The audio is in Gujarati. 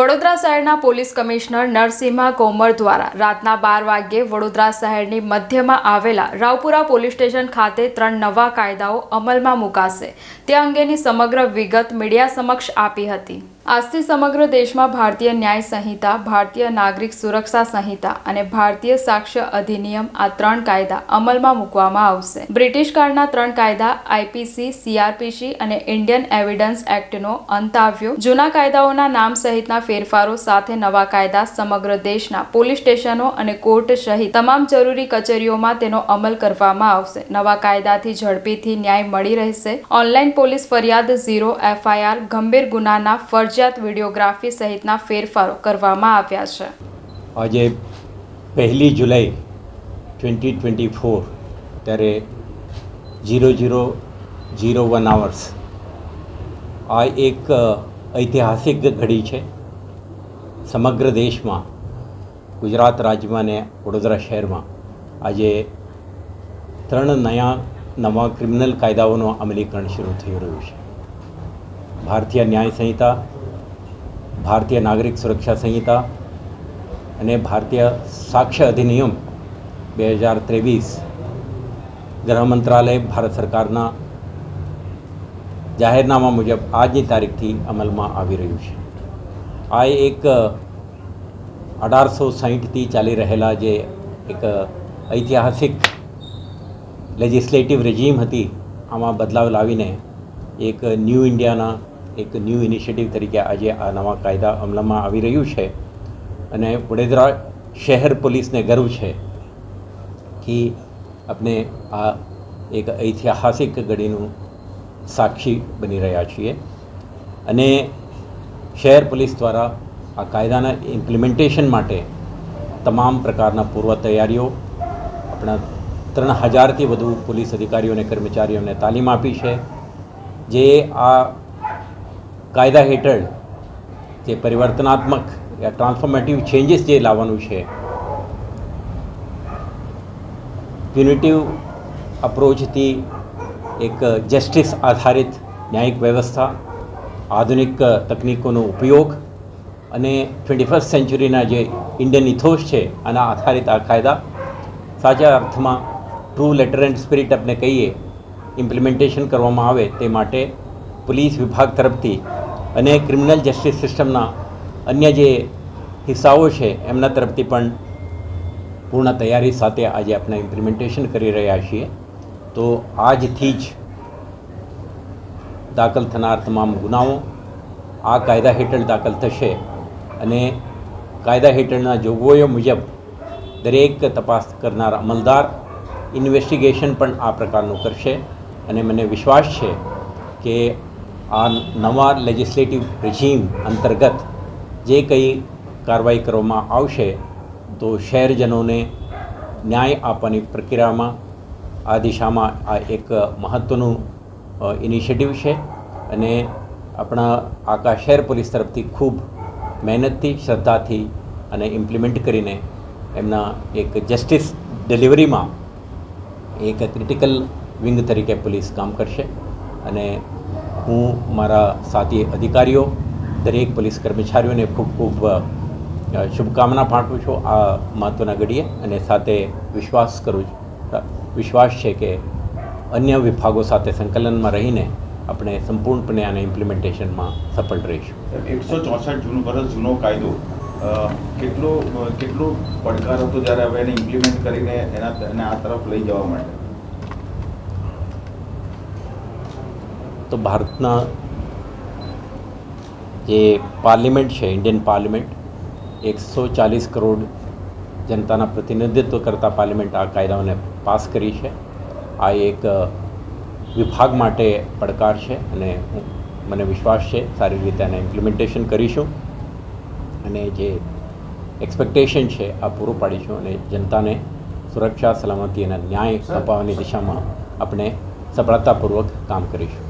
વડોદરા શહેરના પોલીસ કમિશનર નરસિંહા કોમર દ્વારા રાતના બાર વાગ્યે વડોદરા શહેરની મધ્યમાં આવેલા રાવપુરા પોલીસ સ્ટેશન ખાતે ત્રણ નવા કાયદાઓ અમલમાં મુકાશે. તે અંગેની સમગ્ર વિગત મીડિયા સમક્ષ આપી હતી. આજથી સમગ્ર દેશમાં ભારતીય ન્યાય સંહિતા, ભારતીય નાગરિક સુરક્ષા સંહિતા અને ભારતીય સાક્ષ્ય અધિનિયમ આ ત્રણ કાયદા અમલમાં મૂકવામાં આવશે. બ્રિટિશ કાળના ત્રણ કાયદા આઈપીસી સીઆરપીસી અને ઇન્ડિયન એવિડન્સ એક્ટનો અંત આવ્યો. જૂના કાયદાઓના નામ સહિતના ફેરફારો સાથે નવા કાયદા સમગ્ર દેશના પોલીસ સ્ટેશનો અને કોર્ટ સહિત તમામ જરૂરી કચેરીઓમાં તેનો અમલ કરવામાં આવશે. નવા કાયદાથી ઝડપીથી ન્યાય મળી રહેશે. ઓનલાઈન પોલીસ ફરિયાદ ઝીરો, એફઆઈઆર, ગંભીર ગુનાના ફરજિયાત વિડીયોગ્રાફી સહિતના ફેરફારો કરવામાં આવ્યા છે. આજે પહેલી જુલાઈ ટ્વેન્ટી ટ્વેન્ટી ફોર ત્યારે zero zero zero one hours આ એક ઐતિહાસિક ઘડી છે. સમગ્ર દેશમાં, ગુજરાત રાજ્યમાં અને વડોદરા શહેરમાં આજે ત્રણ નયા, નવા ક્રિમિનલ કાયદાઓનું અમલીકરણ શરૂ થઈ રહ્યું છે. ભારતીય ન્યાય સંહિતા ભારતીય નાગરિક સુરક્ષા સંહિતા અને ભારતીય સાક્ષ્ય અધિનિયમ બે હજાર ત્રેવીસ ગૃહ મંત્રાલય ભારત સરકારના જાહેરનામા મુજબ આજની તારીખથી અમલમાં આવી રહ્યું છે. આ એક અઢારસો સાહીઠથી ચાલી રહેલા જે એક ઐતિહાસિક લેજિસ્લેટિવ રેજીમ હતી, આમાં બદલાવ લાવીને એક ન્યૂ ઇન્ડિયાના એક ન્યૂ ઇનિશિયેટિવ તરીકે આજે આ નવા કાયદા અમલમાં આવી રહ્યું છે. અને વડોદરા શહેર પોલીસને ગર્વ છે કે આપણે આ એક ઐતિહાસિક ઘડીનું સાક્ષી બની રહ્યા છીએ. અને શહેર પોલીસ દ્વારા આ કાયદાના ઇમ્પ્લિમેન્ટેશન માટે તમામ પ્રકારના પૂર્વ તૈયારીઓ આપણા ત્રણ હજારથી વધુ પોલીસ અધિકારીઓ અને કર્મચારીઓને તાલીમ આપી છે. જે આ કાયદા હેઠળ જે પરિવર્તનાત્મક યા ટ્રાન્સફોર્મેટિવ ચેન્જીસ જે લાવવાનું છે યુનિટિવ અપ્રોચથી એક જસ્ટિસ આધારિત ન્યાયિક વ્યવસ્થા, આધુનિક તકનીકોનો ઉપયોગ અને ટ્વેન્ટી ફર્સ્ટ સેન્ચુરીના જે ઇન્ડિયન ઇથોસ છે, આના આધારિત આ કાયદા સાચા અર્થમાં ટ્રુ લેટર એન્ડ સ્પિરિટ આપણે કહીએ ઇમ્પ્લિમેન્ટેશન કરવામાં આવે તે માટે પોલીસ વિભાગ તરફથી અને ક્રિમિનલ જસ્ટિસ સિસ્ટમના અન્ય જે હિસ્સાઓ છે, એમના તરફથી પણ પૂર્ણ તૈયારી સાથે આજે આપણે ઇમ્પ્લિમેન્ટેશન કરી રહ્યા છીએ. તો આજથી જ દાખલ થનાર તમામ ગુનાઓ આ કાયદા હેઠળ દાખલ થશે અને કાયદા હેઠળના જોગવાઈઓ મુજબ દરેક તપાસ કરનાર અમલદાર ઇન્વેસ્ટિગેશન પણ આ પ્રકારનું કરશે. અને મને વિશ્વાસ છે કે આ નવા લેજિસ્લેટિવ રિઝીમ અંતર્ગત જે કંઈ કાર્યવાહી કરવામાં આવશે, તો શહેરજનોને ન્યાય આપવાની પ્રક્રિયામાં આ દિશામાં આ એક મહત્ત્વનું ઇનિશિયેટિવ છે. અને આપણા આખા શહેર પોલીસ તરફથી ખૂબ મહેનતથી, શ્રદ્ધાથી અને ઇમ્પ્લિમેન્ટ કરીને એમના એક જસ્ટિસ ડિલિવરીમાં એક ક્રિટિકલ વિંગ તરીકે પોલીસ કામ કરશે. અને હું, મારા સાથી અધિકારીઓ, દરેક પોલીસ કર્મચારીઓને ખૂબ ખૂબ શુભકામના પાઠવું છું આ મહત્ત્વના ઘડીએ અને સાથે વિશ્વાસ કરું છું. વિશ્વાસ છે કે અન્ય વિભાગો સાથે સંકલનમાં રહીને આપણે સંપૂર્ણપણે આના ઇમ્પ્લિમેન્ટેશનમાં સફળ રહીશું. એકસો ચોસઠ જૂનું વર્ષ, જૂનો કાયદો કેટલો કેટલો પડકાર હતો જ્યારે હવે એને ઇમ્પ્લિમેન્ટ કરીને એને આ તરફ લઈ જવા માટે તો ભારતના જે પાર્લિમેન્ટ છે ઇન્ડિયન પાર્લિમેન્ટ એકસો ચાલીસ કરોડ જનતાના પ્રતિનિધિત્વ કરતા પાર્લિમેન્ટ આ કાયદાઓને પાસ કરી છે. આ એક વિભાગ માટે પડકાર છે અને મને વિશ્વાસ છે સારી રીતે આને ઇમ્પ્લિમેન્ટેશન કરીશું. અને જે એક્સપેક્ટેશન છે આ પૂરું પાડીશું અને જનતાને સુરક્ષા સલામતી અને ન્યાય અપાવવાની દિશામાં આપણે સફળતાપૂર્વક કામ કરીશું.